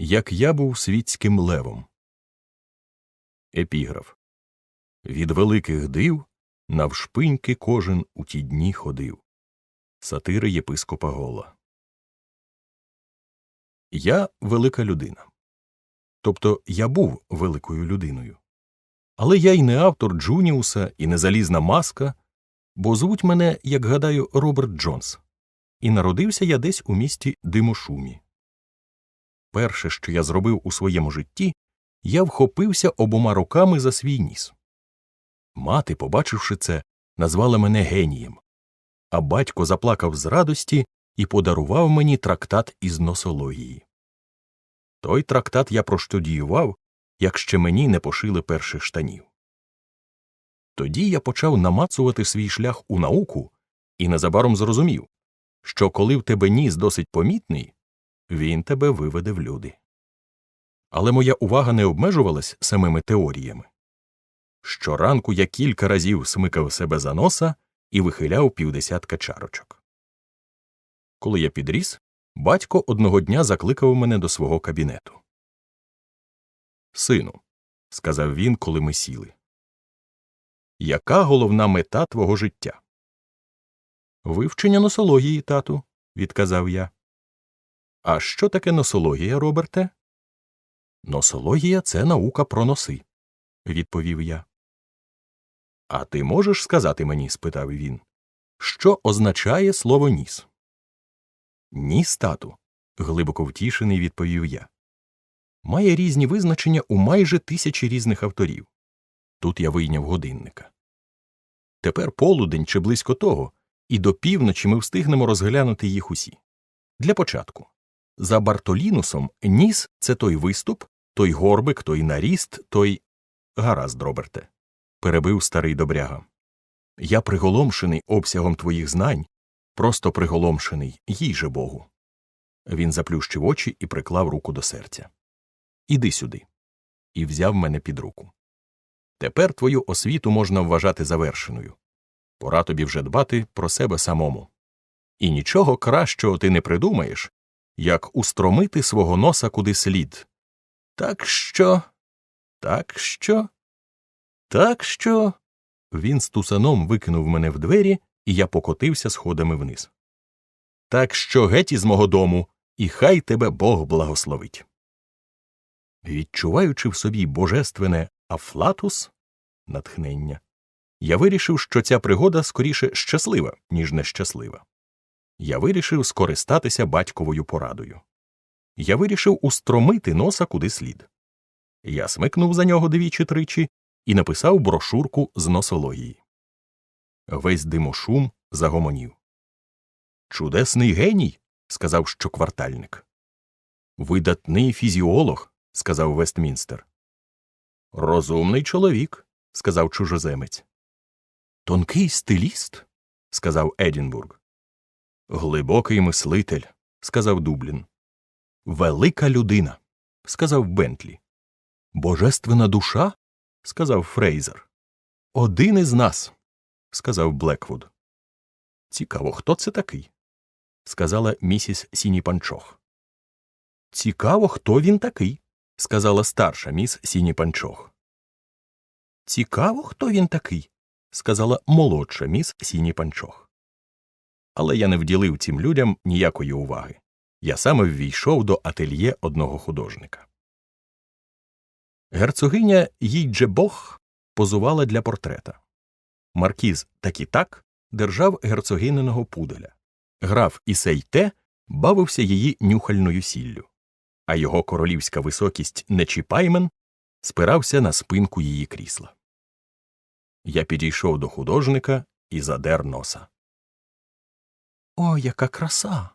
Як я був світським левом. Епіграф Від великих див навшпиньки кожен у ті дні ходив. Сатири єпископа Гола. Я велика людина. Тобто я був великою людиною. Але я й не автор Джуніуса, і не залізна маска, бо звуть мене, як гадаю, Роберт Джонс, і народився я десь у місті Димошумі. Перше, що я зробив у своєму житті, я вхопився обома руками за свій ніс. Мати, побачивши це, назвала мене генієм, а батько заплакав з радості і подарував мені трактат із носології. Той трактат я проштудіював, як ще мені не пошили перших штанів. Тоді я почав намацувати свій шлях у науку і незабаром зрозумів, що коли в тебе ніс досить помітний, він тебе виведе в люди. Але моя увага не обмежувалась самими теоріями. Щоранку я кілька разів смикав себе за носа і вихиляв півдесятка чарочок. Коли я підріс, батько одного дня закликав мене до свого кабінету. Сину, сказав він, коли ми сіли. Яка головна мета твого життя? Вивчення носології, тату, відказав я. А що таке носологія, Роберте? Носологія це наука про носи, відповів я. А ти можеш сказати мені? спитав він, що означає слово ніс? Ніс, тату, глибоко втішений, відповів я. Має різні визначення у майже тисячі різних авторів. Тут я вийняв годинника. Тепер полудень чи близько того, і до півночі ми встигнемо розглянути їх усі. Для початку. За Бартолінусом ніс це той виступ, той горбик, той наріст, той. Гаразд, Роберте, перебив старий добряга. Я приголомшений обсягом твоїх знань, просто приголомшений, їй же Богу. Він заплющив очі і приклав руку до серця. Іди сюди. І взяв мене під руку. Тепер твою освіту можна вважати завершеною. Пора тобі вже дбати про себе самому. І нічого кращого ти не придумаєш, як устромити свого носа куди слід. Так що. Так що. Так що. Він з тусаном викинув мене в двері, і я покотився сходами вниз. Так що геть із мого дому, і хай тебе Бог благословить. Відчуваючи в собі божественне афлатус натхнення, я вирішив, що ця пригода скоріше щаслива, ніж нещаслива. Я вирішив скористатися батьковою порадою. Я вирішив устромити носа куди слід. Я смикнув за нього двічі тричі і написав брошурку з носології. Весь димошум загомонів. Чудесний геній, сказав щоквартальник. Видатний фізіолог, сказав Вестмінстер. Розумний чоловік, сказав чужоземець. Тонкий стиліст, сказав Едінбург. Глибокий мислитель, сказав Дублін. Велика людина, сказав Бентлі. Божественна душа, сказав Фрейзер. Один із нас, сказав Блеквуд. Цікаво, хто це такий? сказала місіс Сіні Панчох. Цікаво, хто він такий, сказала старша міс Сіні Панчох. Цікаво, хто він такий, сказала молодша міс Сіні Панчох. Але я не вділив цим людям ніякої уваги. Я саме ввійшов до ательє одного художника. Герцогиня Їйджебох позувала для портрета. Маркіз так і так держав герцогининого пуделя. Граф Ісейте бавився її нюхальною сіллю, а його королівська високість Нечіпаймен спирався на спинку її крісла. Я підійшов до художника і задер носа. О, яка краса.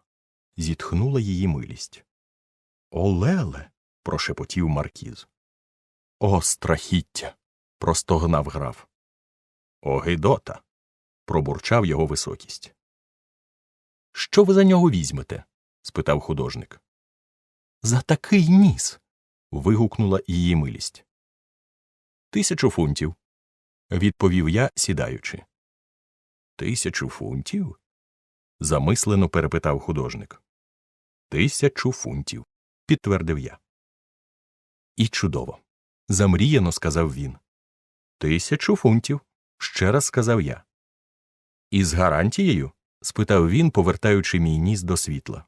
зітхнула її милість. О, Леле. прошепотів Маркіз. О, страхіття. простогнав граф. О, Гидота. пробурчав його високість. Що ви за нього візьмете? спитав художник. За такий ніс. вигукнула її милість. Тисячу фунтів, відповів я, сідаючи. Тисячу фунтів? Замислено перепитав художник. Тисячу фунтів, підтвердив я. І чудово. Замріяно сказав він. Тисячу фунтів. ще раз сказав я. Із гарантією? спитав він, повертаючи мій ніс до світла.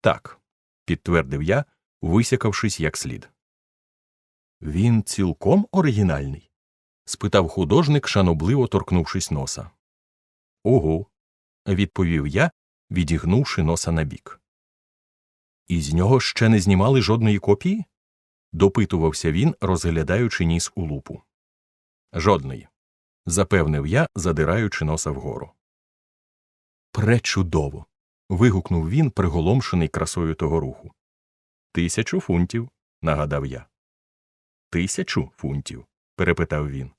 Так, підтвердив я, висякавшись як слід. Він цілком оригінальний? спитав художник, шанобливо торкнувшись носа. Ого, відповів я, відігнувши носа набік. Із нього ще не знімали жодної копії? допитувався він, розглядаючи ніс у лупу. Жодної, запевнив я, задираючи носа вгору. Пречудово. вигукнув він, приголомшений красою того руху. Тисячу фунтів, нагадав я. Тисячу фунтів? перепитав він.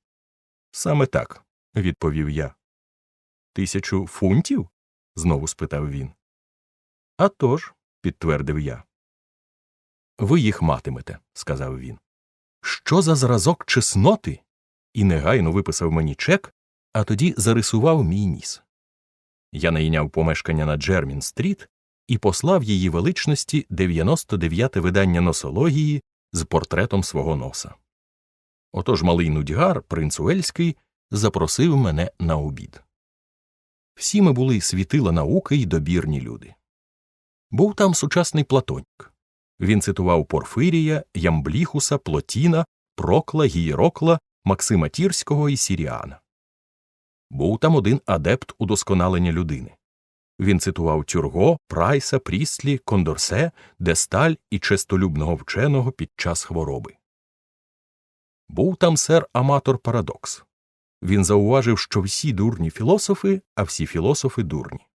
Саме так, відповів я. Тисячу фунтів? знову спитав він. «А тож», – підтвердив я. Ви їх матимете, сказав він. Що за зразок чесноти? І негайно виписав мені чек, а тоді зарисував мій ніс. Я найняв помешкання на Джермін стріт і послав її величності 99-те видання носології з портретом свого носа. Отож малий нудьгар, принц Уельський, запросив мене на обід. Всі ми були світила науки й добірні люди. Був там сучасний Платонік. Він цитував Порфирія, Ямбліхуса, Плотіна, Прокла, Гієрокла, Максима Тірського і Сіріана. Був там один адепт удосконалення людини. Він цитував Тюрго, Прайса, Пріслі, Кондорсе, Десталь і честолюбного вченого під час хвороби. Був там сер Аматор Парадокс. Він зауважив, що всі дурні філософи, а всі філософи дурні.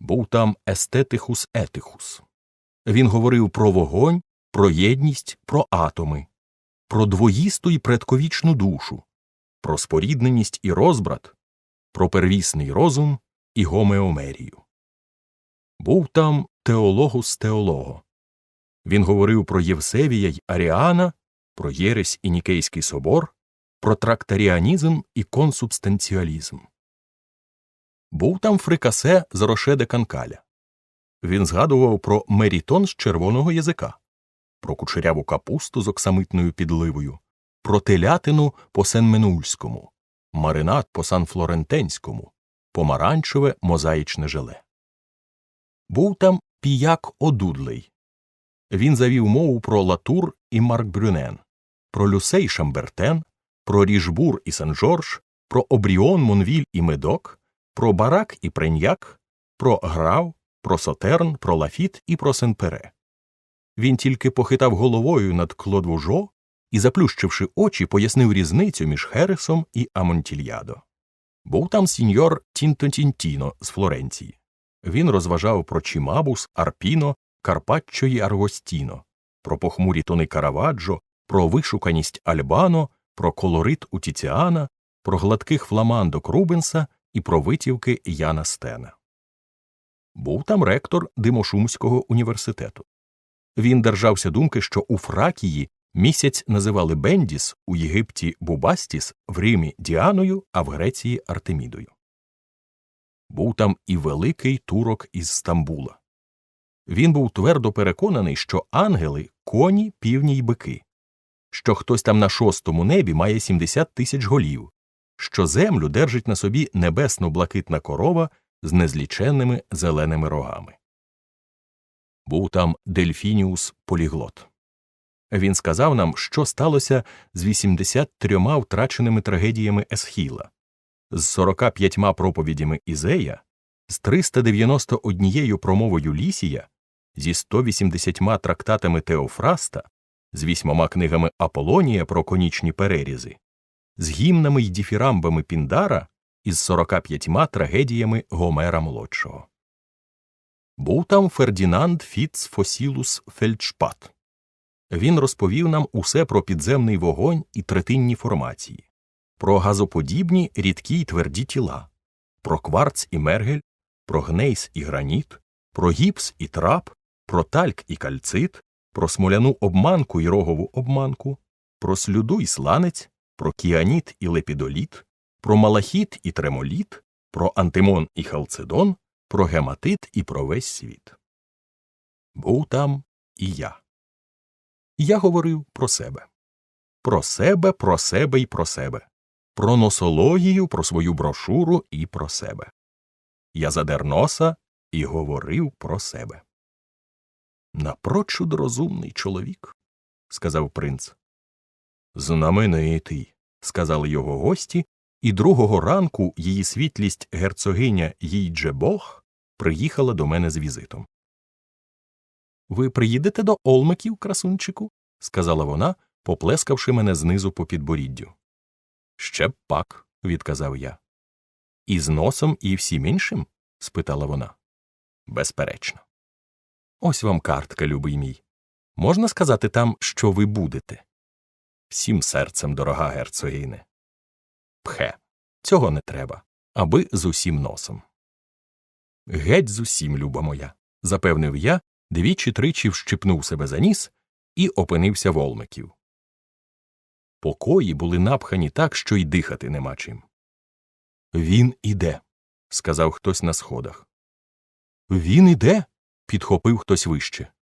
Був там естетихус етихус. Він говорив про вогонь, про єдність, про атоми, про двоїсту і предковічну душу, про спорідненість і розбрат, про первісний розум і гомеомерію. Був там теологус теолого. Він говорив про Євсевія й Аріана, про Єресь і Нікейський собор, про трактаріанізм і консубстанціалізм. Був там фрикасе з Роше де Канкаля. Він згадував про мерітон з червоного язика, про кучеряву капусту з оксамитною підливою, про телятину по сенменульському, маринад по санфлорентенському, помаранчеве мозаїчне желе. Був там піяк Одудлей. Він завів мову про Латур і Марк Брюнен, про Люсей Шамбертен, про Ріжбур і Сен-Жорж, про Обріон, Монвіль і Медок, про Барак і Преньяк, про Грав, про Сотерн, про Лафіт і про Сен-Пере. Він тільки похитав головою над Клодвужо і, заплющивши очі, пояснив різницю між Хересом і Амонтільядо. Був там сіньор Тінто-Тінтіно з Флоренції. Він розважав про Чімабус, Арпіно, Карпаччо й Аргостіно, про похмурі тони Караваджо, про вишуканість Альбано, про колорит у Тіціана, про гладких фламандок Рубенса і про витівки Яна Стена. Був там ректор Димошумського університету. Він держався думки, що у Фракії місяць називали Бендіс, у Єгипті Бубастіс, в Римі Діаною, а в Греції Артемідою. Був там і великий турок із Стамбула. Він був твердо переконаний, що ангели коні, півні й бики, що хтось там на шостому небі має 70 тисяч голів, що землю держить на собі небесно блакитна корова з незліченними зеленими рогами. Був там Дельфініус Поліглот. Він сказав нам, що сталося з 83 втраченими трагедіями Есхіла, з 45 проповідями Ізея, з 391 промовою Лісія, зі 180 трактатами Теофраста, з вісьмома книгами Аполонія про конічні перерізи, з гімнами й діфірамбами Піндара із 45 трагедіями Гомера молодшого. Був там Фердінанд Фіц Фосілус Фельдшпат. Він розповів нам усе про підземний вогонь і третинні формації, про газоподібні рідкі й тверді тіла, про кварц і мергель, про гнейс і граніт, про гіпс і трап, про тальк і кальцит, про смоляну обманку і рогову обманку, про слюду і сланець, про кіаніт і лепідоліт, про малахіт і тремоліт, про антимон і халцедон, про гематит і про весь світ. Був там і я. Я говорив про себе. Про себе, про себе і про себе. Про носологію, про свою брошуру і про себе. Я задер носа і говорив про себе. Напрочуд розумний чоловік, сказав принц. Знаменитий, сказали його гості, і другого ранку її світлість герцогиня Їйджебог приїхала до мене з візитом. Ви приїдете до Олмеків, красунчику? сказала вона, поплескавши мене знизу по підборіддю. Ще б пак, відказав я. І з носом, і всім іншим? спитала вона. Безперечно. Ось вам картка, любий мій. Можна сказати там, що ви будете? Всім серцем, дорога герцогине. Пхе, цього не треба, аби з усім носом. Геть з усім, люба моя, запевнив я, двічі тричі вщипнув себе за ніс і опинився в Олмеків. Покої були напхані так, що й дихати нема чим. Він іде, сказав хтось на сходах. Він іде. Підхопив хтось вище.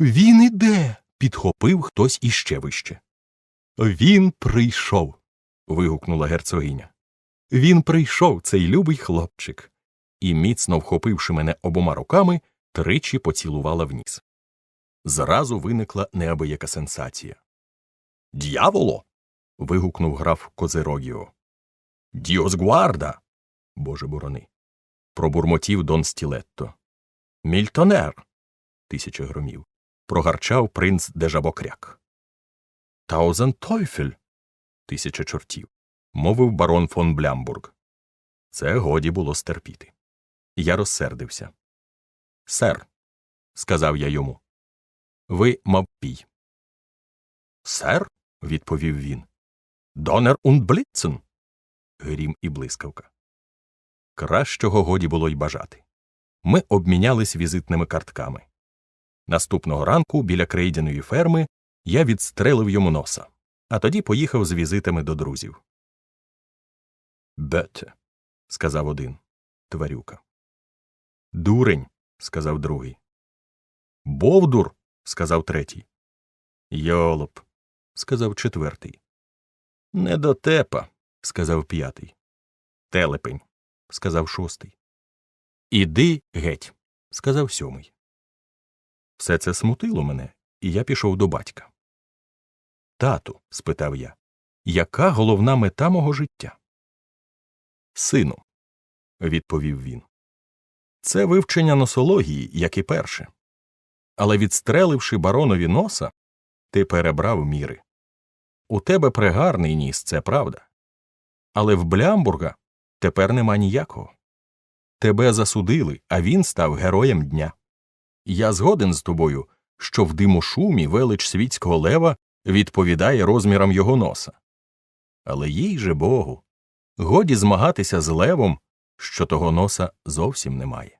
Він іде. підхопив хтось іще вище. Він прийшов. вигукнула герцогиня. Він прийшов, цей любий хлопчик, і, міцно вхопивши мене обома руками, тричі поцілувала в ніс. Зразу виникла неабияка сенсація. Д'яволо. вигукнув граф Козерогіо. Діос гуарда. Боже борони. Пробурмотів Дон Стілетто. Мільтонер. Тисяча громів. Прогарчав принц Дежабокряк. Таузен Тойфель. Тисяча чортів. Мовив барон фон Блямбург. Це годі було стерпіти. Я розсердився. Сер, сказав я йому. Ви мавпій. Сер, відповів він. Донер und Бліцен. Грім і блискавка. Кращого годі було й бажати. Ми обмінялись візитними картками. Наступного ранку біля крейдяної ферми я відстрелив йому носа, а тоді поїхав з візитами до друзів. Бете, сказав один. Тварюка. Дурень, сказав другий. Бовдур, сказав третій. Йолоп, сказав четвертий. Недотепа, сказав п'ятий. Телепень, сказав шостий. Іди геть, сказав сьомий. Все це смутило мене, і я пішов до батька. Тату, спитав я, яка головна мета мого життя? Сину, відповів він. Це вивчення носології, як і перше. Але відстреливши баронові носа, ти перебрав міри. У тебе пригарний ніс, це правда. Але в Блямбурга тепер нема ніякого. Тебе засудили, а він став героєм дня. Я згоден з тобою, що в димошумі велич світського лева відповідає розмірам його носа. Але їй же Богу, годі змагатися з левом, що того носа зовсім немає.